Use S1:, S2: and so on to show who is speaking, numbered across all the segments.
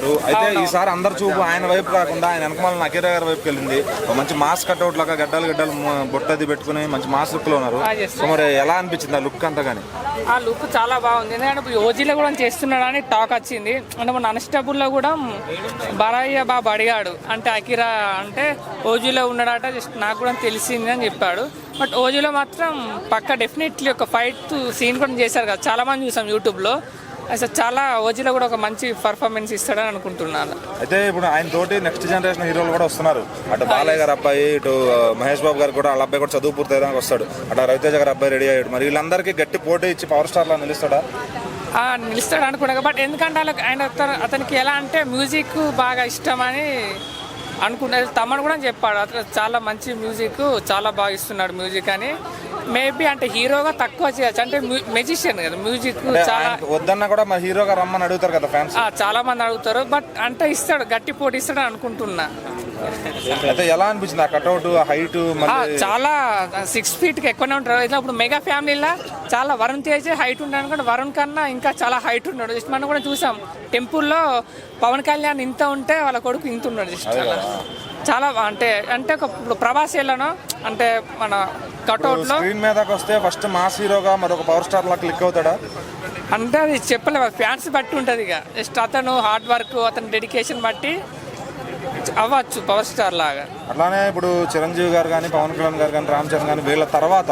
S1: ఉన్నారు అయితే ఈసారి అందరు చూపు ఆయన వైపు కాకుండా ఆయన వెనకమాల నకీరా గారి వైపుకి వెళ్ళింది. మంచి మాస్ కట్అవుట్ లాగా గడ్డలు గడ్డలు బొట్టది పెట్టుకుని మంచి మాస్ లుక్లో ఉన్నారు. సో మరి ఎలా అనిపించింది ఆ లుక్ అంతా కానీ
S2: ఆ లుక్ చాలా బాగుంది. ఎందుకంటే ఓజీలో కూడా చేస్తున్నాడని టాక్ వచ్చింది. అంటే మన అన్స్టబుల్లో కూడా బరాయ్య బాబు అడిగాడు. అంటే అకిరా అంటే ఓజీలో ఉన్నాడట జస్ట్ నాకు కూడా తెలిసింది అని చెప్పాడు. బట్ ఓజీలో మాత్రం పక్క డెఫినెట్లీ ఒక ఫైట్ సీన్ కూడా చేశారు కదా. చాలా మంది చూసాం యూట్యూబ్లో అసలు చాలా ఓజీలో కూడా ఒక మంచి పర్ఫార్మెన్స్ ఇస్తాడని అనుకుంటున్నాను.
S1: అయితే ఇప్పుడు ఆయన తోటి నెక్స్ట్ జనరేషన్ హీరోలు కూడా వస్తున్నారు. అటు బాలయ్య గారి అబ్బాయి ఇటు మహేష్ బాబు గారు కూడా వాళ్ళ అబ్బాయి కూడా చదువు పూర్తయ్యడానికి వస్తాడు. అటు రవితేజ గారి అబ్బాయి రెడీ అయ్యాడు. మరి వీళ్ళందరికీ గట్టి పోటీ ఇచ్చి పవర్ స్టార్ లా నిలుస్తాడా?
S2: నిలుస్తాడు అనుకున్నా బట్ ఎందుకంటే వాళ్ళకి ఆయన అతను- అతనికి ఎలా అంటే మ్యూజిక్ బాగా ఇష్టమని అనుకున్నది తమను కూడా చెప్పాడు. అతను చాలా మంచి మ్యూజిక్ చాలా బాగా ఇస్తున్నాడు మ్యూజిక్ అని. మేబీ అంటే హీరోగా తక్కువ చేయొచ్చు. అంటే మెజిషియన్ కదా మ్యూజిక్ చాలా
S1: వద్దన్నా కూడా మా హీరోగా రమ్మని అడుగుతారు కదా ఫ్యాన్స్
S2: చాలా మంది అడుగుతారు. బట్ అంటే ఇస్తాడు గట్టి పోటీ ఇస్తాడు అనుకుంటున్నా.
S1: అయితే ఎలా అనిపించింది ఆ కట్అవుట్ హైట్
S2: చాలా సిక్స్ ఫీట్కి ఎక్కువనే ఉంటారు. ఇట్లా ఇప్పుడు మెగా ఫ్యామిలీలో చాలా వరుణ్ తేజ్ హైట్ ఉన్నాడు అనుకుంటే వరుణ్ కన్నా ఇంకా చాలా హైట్ ఉన్నాడు. జస్ట్ మనం కూడా చూసాం టెంపుల్లో పవన్ కళ్యాణ్ ఇంత ఉంటే వాళ్ళ కొడుకు ఇంత ఉన్నాడు జస్ట్. చాలా అంటే అంటే ఒక ఇప్పుడు ప్రభాస్ ఎలానో అంటే మన కట్అవుట్లో
S1: స్క్రీన్ మీదకి వస్తే ఫస్ట్ మాస్ హీరోగా మరి ఒక పవర్ స్టార్ లా క్లిక్ అవుతాడా?
S2: అంటే అది చెప్పలేము ఫ్యాన్స్ బట్టి ఉంటుంది ఇక. జస్ట్ అతను హార్డ్ వర్క్ అతని డెడికేషన్ బట్టి అవ్వచ్చు పవర్ స్టార్ లాగా.
S1: అట్లానే ఇప్పుడు చిరంజీవి గారు కానీ పవన్ కళ్యాణ్ గారు కానీ రామ్ చరణ్ కానీ వీళ్ళ తర్వాత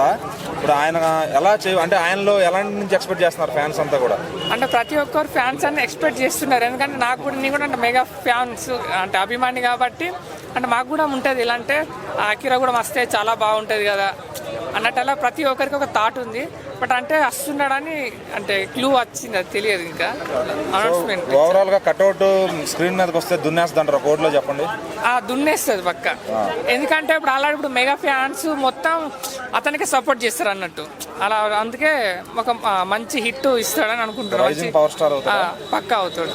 S1: ఇప్పుడు ఆయన ఎలా చేయ అంటే ఆయనలో ఎలాంటి నుంచి ఎక్స్పెక్ట్ చేస్తున్నారు ఫ్యాన్స్ అంతా కూడా?
S2: అంటే ప్రతి ఒక్కరు ఫ్యాన్స్ అన్ని ఎక్స్పెక్ట్ చేస్తున్నారు. ఎందుకంటే నాకు కూడా నేను కూడా అంటే మెగా ఫ్యాన్స్ అంటే అభిమాని కాబట్టి అంటే మాకు కూడా ఉంటుంది. ఇలా అంటే అకిరా కూడా వస్తే చాలా బాగుంటుంది కదా. అన్నట్టు అలా ప్రతి ఒక్కరికి ఒక థాట్ ఉంది. బట్ అంటే వస్తున్నాడని అంటే క్లూ వచ్చింది అది తెలియదు ఇంకా. అనౌన్స్మెంట్
S1: ఓవరాల్గా కట్అవుట్ స్క్రీన్ మీదకి వస్తే దున్నేస్తుంటారు కోడ్లో చెప్పండి.
S2: ఆ దున్నేస్తుంది పక్క. ఎందుకంటే ఇప్పుడు అలాంటి ఇప్పుడు మెగా ఫ్యాన్స్ మొత్తం అతనికి సపోర్ట్ చేస్తారు అన్నట్టు. అలా అందుకే ఒక మంచి హిట్ ఇస్తాడని అనుకుంటున్నాను
S1: రైజింగ్ పవర్ స్టార్
S2: పక్క అవుతాడు.